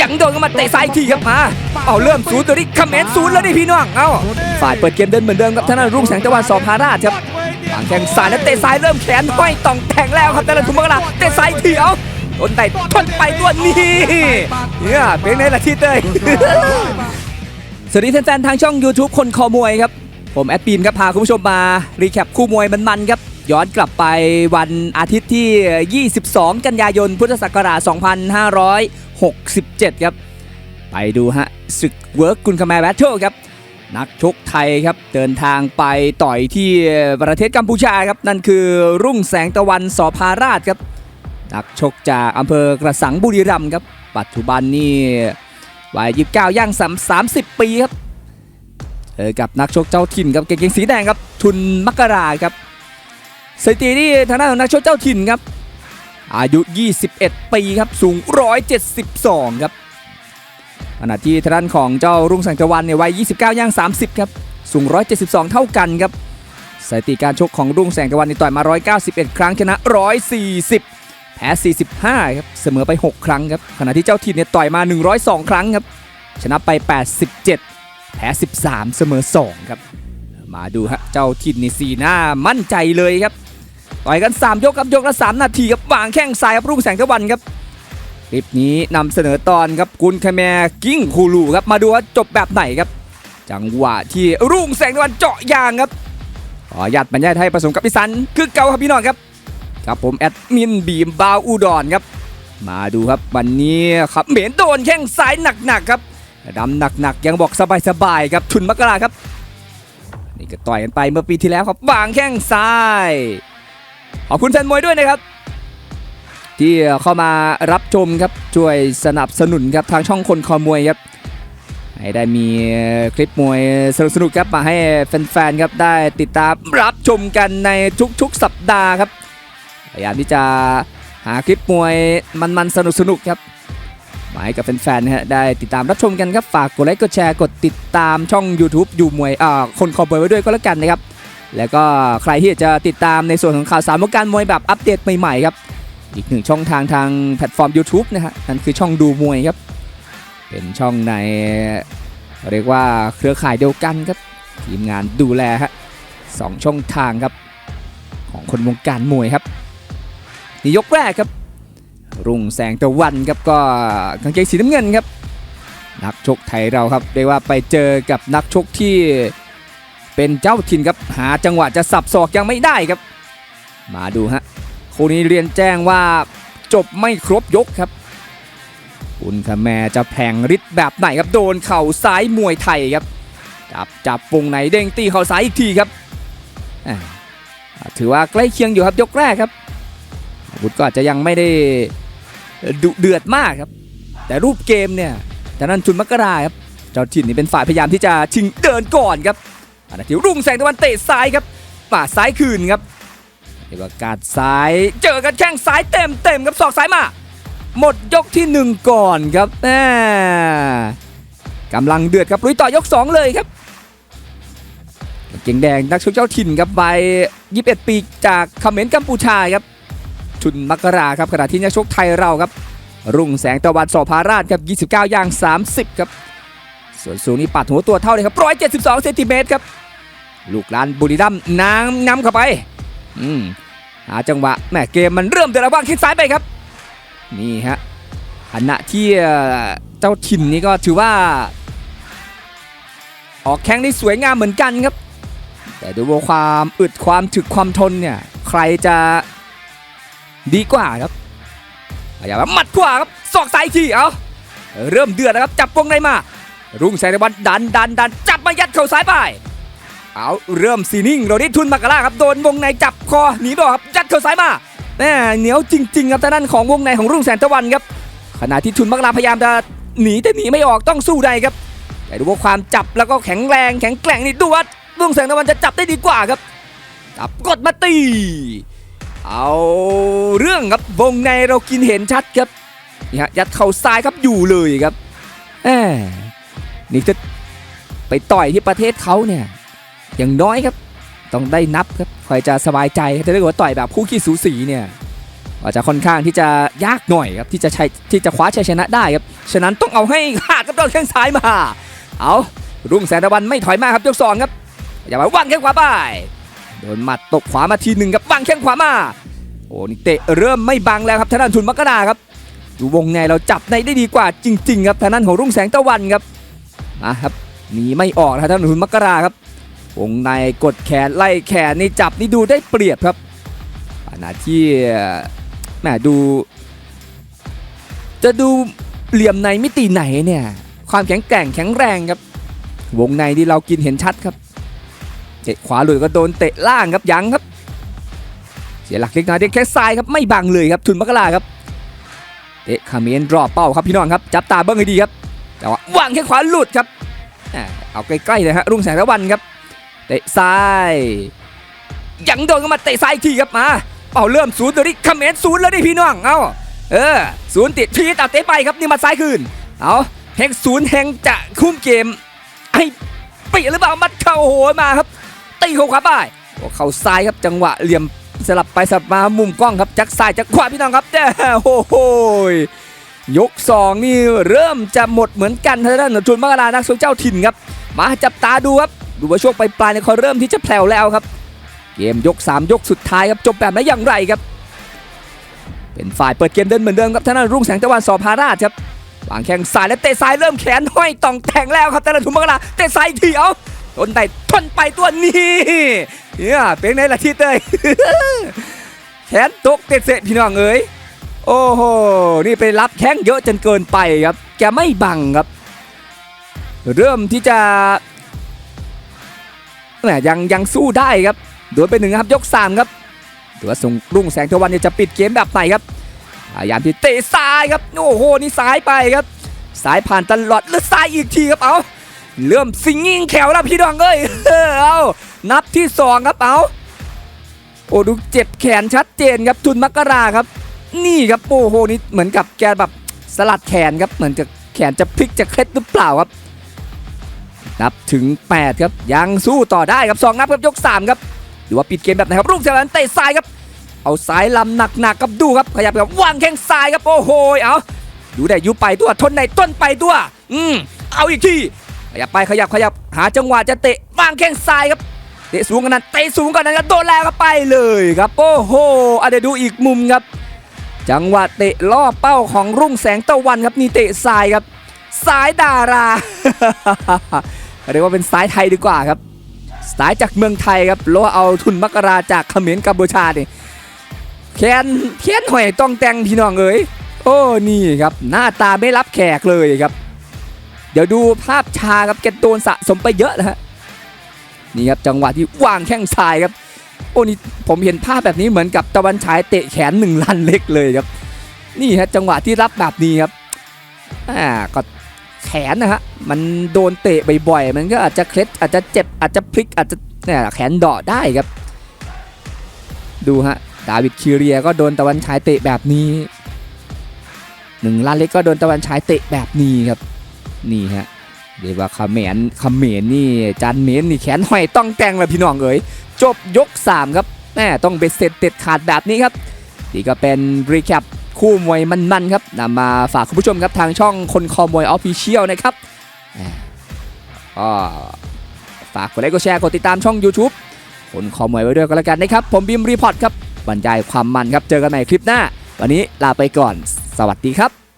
ยังโดนกันมาเตะซ้ายอีกทีครับมา เอาเริ่มศูนย์ตัวนี้คอมเขมนต์ศูนย์แล้วนี่พี่น้อง เอาฝ่ายเปิดเกมเดินเหมือนเดิมครับทางด้านรุ่งแสงตะวันสอพาราชครับวางแข้งซ้ายแล้วเตะซ้ายเริ่มแขนห้อยต่องแทงแล้วครับทางด้านทุมมกราเตะซ้ายอีกทีเอาทนได้ทนไปตัวนี้เนี่ยเป็นไงล่ะที่เต้ยสวัสดีแฟนๆทางช่อง YouTube คนคอมวยครับ ผมแอดปีนครับพาคุณผู้ชมมา รีแคปคู่มวยมันๆครับ ย้อนกลับไปวันอาทิตย์ที่ 22 กันยายน พุทธศักราช 67 ครับ ไปดูฮะศึกเวิร์กกุนคาแมแบทเทิลครับ นักชกไทยครับ เดินทางไปต่อยที่ประเทศกัมพูชาครับ นั่นคือรุ่งแสงตะวันสอพาราชครับ นักชกจากอำเภอกระสังบุรีรัมย์ครับ ปัจจุบันนี่วัย29ย่าง30 ปีครับเจอกับนักชกเจ้าถิ่นครับเก่งๆสีแดงครับทุนมักกราครับสถิตินี่ทางด้านของนักชกเจ้าถิ่นครับ อายุ 21 ปีครับ สูง 172 ครับขณะที่ทางด้านของเจ้ารุ่งแสงตะวันเนี่ยวัย 29 ย่าง 30 ครับ สูง 172 เท่ากันครับสถิติการชกของรุ่งแสงตะวันนี่ต่อยมา 191 ครั้งชนะ 140 แพ้ 45 ครับ เสมอไป 6 ครั้งครับ ขณะที่เจ้าถิ่นเนี่ยต่อยมา 102 ครั้งครับ ชนะไป 87 แพ้ 13 เสมอ 2 ครับ มาดูฮะ เจ้าถิ่นนี่สีหน้ามั่นใจเลยครับ ต่อยกัน 3 ยกครับยกละ3นาทีครับวางแข้งซ้ายครับรุ่งแสงตะวันครับคลิปนี้นำเสนอตอนครับกุนคาแมกิ้งคูลูครับมาดูว่าจบแบบไหนครับ จังหวะที่รุ่งแสงตะวันเจาะยางครับขอหยัดบรรยายไทยผสมกับพิสันคือเก่าครับพี่น้องครับครับผมแอดมินบีมบาวอุดรครับ มาดูครับวันนี้ครับเหม็นโดนแข้งซ้ายหนักๆครับดำหนักๆยังบอกสบายๆครับชุนมกราครับนี่ก็ต่อยกันไปเมื่อปีที่แล้วครับวางแข้งซ้าย ขอบคุณแฟนมวยด้วยนะครับ ที่เข้ามารับชมครับช่วยสนับสนุนครับทางช่องคนคอมวยครับให้ได้มีคลิปมวยสนุกๆครับมาให้แฟนๆครับได้ติดตามรับชมกันในทุกๆ สัปดาห์ครับพยายามที่จะหาคลิปมวยมันๆสนุกๆครับมาให้กับแฟนๆนะฮะได้ติดตามรับชมกันครับฝากกดไลค์กดแชร์กดติดตามช่อง YouTube อยู่มวยอ่าคนคอมบอยไว้ด้วยก็แล้วกันนะครับ แล้วก็ใครที่จะติดตามในส่วนของข่าวสารวงการมวยแบบอัปเดตใหม่ๆครับ อีกหนึ่งช่องทางทางแพลตฟอร์ม YouTube นะฮะนั่นคือช่องดูมวยครับ เป็นช่องในเรียกว่าเครือข่ายเดียวกันครับ ทีมงานดูแลฮะสองช่องทางครับ ของคนวงการมวยครับนี่ยกแรกครับ รุ่งแสงตะวันครับก็กางเกงสีน้ำเงินครับ นักชกไทยเราครับเรียกว่าไปเจอกับนักชกที่ เป็นเจ้าถิ่นครับหาจังหวะจะสับศอกยังไม่ได้ครับ มาดูฮะคู่นี้เรียนแจ้งว่าจบไม่ครบยกครับคุณคาแมจะแผงฤทธิ์แบบไหนครับโดนเข่าซ้ายมวยไทยครับจับจับวงไหนเด้งตีเข่าซ้ายอีกทีครับถือว่าใกล้เคียงอยู่ครับยกแรกครับอาวุธก็อาจจะยังไม่ได้ดุเดือดมากครับ แต่รูปเกมเนี่ยแต่นั้นชุนมักกราครับเจ้าถิ่นนี่เป็นฝ่ายพยายามที่จะชิงเดินก่อนครับ อันนาทีรุ่งแสงตะวันเตะซ้ายครับป่าดซ้ายคืนครับเรียกว่าการซ้ายเจอกันแข้งซ้ายเต็มเต็มครับศอกซ้ายมา หมดยกที่หนึ่งก่อนครับแหมกำลังเดือดครับลุยต่อยก 2 เลยครับเก่งแดงนักชกเจ้าถิ่นครับใบ21 ปีจากเขมรกัมพูชาครับชุนมักราครับขณะที่นักชกไทยเราครับ รุ่งแสงตะวันสอพาราชครับ 29 ย่าง 30 ครับ ส่วนสูงนี่ปัดหัวตัวเท่าเลยครับ 172เซนติเมตรครับ ลูกลานบุรีรัมนำนำเข้าไปอืมหาจังหวะแหม่เกมมันเริ่มเดือดแล้ววางคิกซ้ายไปครับ นี่ฮะขณะที่เจ้าถิ่นนี่ก็ถือว่า ออกแข้งได้สวยงามเหมือนกันครับ แต่ดูว่าความอึดความถึกความทนเนี่ย ใครจะดีกว่าครับอย่าแบบหมัดขวาครับศอกซ้ายอีกทีเอาเริ่มเดือดแล้วครับจับวงในมา รุ่งแสงตะวันดันดันดันจับมายัดเข่าซ้ายไป เอาเริ่มซีนิ่งโรดิทุนมากราครับโดนวงในจับคอหนีบออกครับยัดเข่าซ้ายมาแม่เหนียวจริง ๆ ครับทางด้านของวงในของรุ่งแสงตะวันครับขณะที่ทุนมักลาพยายามจะหนีแต่หนีไม่ออกต้องสู้ได้ครับ แต่ดูว่าความจับแล้วก็แข็งแรงแข็งแกร่งนี่ดูว่ารุ่งแสงตะวันจะจับได้ดีกว่าครับจับกดมาตีเอาเรื่องครับวงในเรากินเห็นชัดครับนี่ฮะยัดเข่าซ้ายครับอยู่เลยครับแหม นี่จะไปต่อยที่ประเทศเขาเนี่ย อย่างน้อยครับ ต้องได้นับครับคอยจะสบายใจถ้าได้ว่าต่อยแบบคู่ขี้สูสีเนี่ยอาจจะค่อนข้างที่จะยากหน่อยครับที่จะใช้ที่จะคว้าชัยชนะได้ครับฉะนั้นต้องเอาให้ขาดกับโดนแข้งซ้ายมา เอารุ่งแสงตะวันไม่ถอยมากครับยกสองครับอย่ามาวางแข้งขวาไปโดนหมัดตบขวามาทีหนึ่งครับวางแข้งขวามาโอ้นี่เตะเริ่มไม่บังแล้วครับทางด้านทุนมักกะดาครับดูวงในเราจับในได้ดีกว่าจริง ๆ ครับทางด้านของรุ่งแสงตะวันครับ มาครับหนีไม่ออกนะครับทางด้านทุนมักกะดาครับวงในกดแขนไล่แขนนี่จับนี่ดูได้เปรียบครับขณะที่แหมดู จะดูเหลี่ยมในมิติไหนเนี่ยความแข็งแกร่งแข็งแรงครับ วงในที่เรากินเห็นชัดครับเตะขวาหลุดก็โดนเตะล่างครับยังครับ เสียหลักเล็กน้อยเด็กแค่ซ้ายครับไม่บังเลยครับทุนมักกะลาครับเตะคาเมนรอบเป้าครับพี่น้องครับจับตาเบิ้งให้ดีครับ แต่ว่าวางแค่ขวาหลุดครับเอาใกล้ๆเลยฮะรุ่งแสงตะวันครับเตะซ้ายยังโดนเข้ามาเตะซ้ายอีกทีครับมาเอาเริ่มศูนย์ตัวนี้คอมเมนต์ศูนย์แล้วดิพี่น้องเอาเออศูนย์ติดพีตัดเตะไปครับนี่มาซ้ายคืนเอาแฮงศูนย์แฮงจะคุ้มเกมไอ้ปีหรือเปล่ามัดเข่าโหยมาครับตีเข้าขวาไปเข่าซ้ายครับจังหวะเหลี่ยมสลับไปสลับมามุมกล้องครับจักซ้ายจักขวาพี่น้องครับเด้โอ้โห ยกสองนี่เริ่มจะหมดเหมือนกันทางด้านจุนมกรานักสู้เจ้าถิ่นครับ มาจับตาดูครับ ดูว่าช่วงปลายๆเนี่ยเขาเริ่มที่จะแผ่วแล้วครับ เกมยก 3 ยกสุดท้ายครับจบแบบไหนอย่างไรครับ เป็นฝ่ายเปิดเกมเดินเหมือนเดิมครับทางด้านรุ่งแสงตะวันสอพาราชครับวางแข้งซ้ายและเตะซ้ายเริ่มแขนห้อยต่องแต่งแล้วครับทางด้านทุมมกราเตะซ้ายทีเอาทนได้ทนไปตัวนี้เนี่ยเป็นไงล่ะที่เตยแขนตกเตะเสร็จพี่น้องเอ๋ย โอ้โห นี่ไปรับแข้งเยอะจนเกินไปครับ แกไม่บังครับ เริ่มที่จะแหมยังยังสู้ได้ครับ โดนไปหนึ่งครับยก3ครับดูว่าส่งรุ่งแสงทวันจะปิดเกมแบบไหนครับพยายามที่เตะซ้ายครับ โอ้โห นี่ซ้ายไปครับ ซ้ายผ่านตลอดแล้วซ้ายอีกทีครับเอาเริ่มสิงยิงแขวแล้วพี่ดองเอ้ยเอานับที่สองครับเอาโอ้ดูเจ็บแขนชัดเจนครับทุนมักราครับ นี่ครับโอ้โหนี่เหมือนกับแกแบบสลัดแขนครับเหมือนกับแขนจะพลิกจะเคล็ดหรือเปล่าครับ นับถึง 8 ครับ ยังสู้ต่อได้ครับ2นับครับยก 3 ครับดูว่าปิดเกมแบบไหนครับลูกเซลันเตะซ้ายครับ เอาซ้ายลำหนักๆครับดูครับขยับกับวางแข้งซ้ายครับโอ้โหเอาดูได้ยุไปตัวทนในต้นไปตัว อืมเอาอีกทีขยับไปขยับขยับหาจังหวะจะเตะวางแข้งซ้ายครับเตะสูงกันนั้นเตะสูงกันนั้นครับโดนแล้วก็ไปเลยครับ โอ้โหอะเดี๋ยวดูอีกมุมครับ จังหวะเตะล่อเป้าของรุ่งแสงตะวันครับนี่เตะซ้ายครับซ้ายดาราเรียกว่าเป็นสายไทยดีกว่าครับ สายจากเมืองไทยครับแล้วเอาทุนมักราจากเขมรกัมพูชาเนี่ยแคนแคนหอยต้องแต่งพี่น้องเอ๋ยโอ้นี่ครับ หน้าตาไม่รับแขกเลยครับ เดี๋ยวดูภาพชาครับแกโดนสะสมไปเยอะนะฮะนี่ครับจังหวะที่วางแข้งซ้ายครับ โอ้นี่ผมเห็นภาพแบบนี้เหมือนกับตะวันฉายเตะแขนหนึ่งลันเล็กเลยครับ นี่ฮะจังหวะที่รับแบบนี้ครับอ่าก็แขนนะฮะมันโดนเตะบ่อยๆมันก็อาจจะเคล็ดอาจจะเจ็บอาจจะพลิกอาจจะเนี่ยแขนเดาะได้ครับ ดูฮะดาวิดคิเรียก็โดนตะวันฉายเตะแบบนี้หนึ่งล้านเล็กก็โดนตะวันฉายเตะแบบนี้ครับนี่ฮะเรียกว่าคาเขมนคาเขมนนี่จานเมนนี่แขนห้อยต้องแต่งเลยพี่น้องเอ๋ย จบยก 3 ครับแม่ต้องเบ็ดเสร็จเด็ดขาดแบบนี้ครับนี่ก็เป็นรีแคปคู่มวยมันๆครับนำมาฝากคุณผู้ชมครับทางช่องคนคอมวยออฟฟิเชียลนะครับก็ฝากกดไลค์กดแชร์กดติดตามช่อง YouTube คนคอมวยไว้ด้วยก็แล้วกันนะครับ ผมบิมรีพอร์ตครับบรรยายความมันครับ เจอกันใหม่คลิปหน้า วันนี้ลาไปก่อน สวัสดีครับ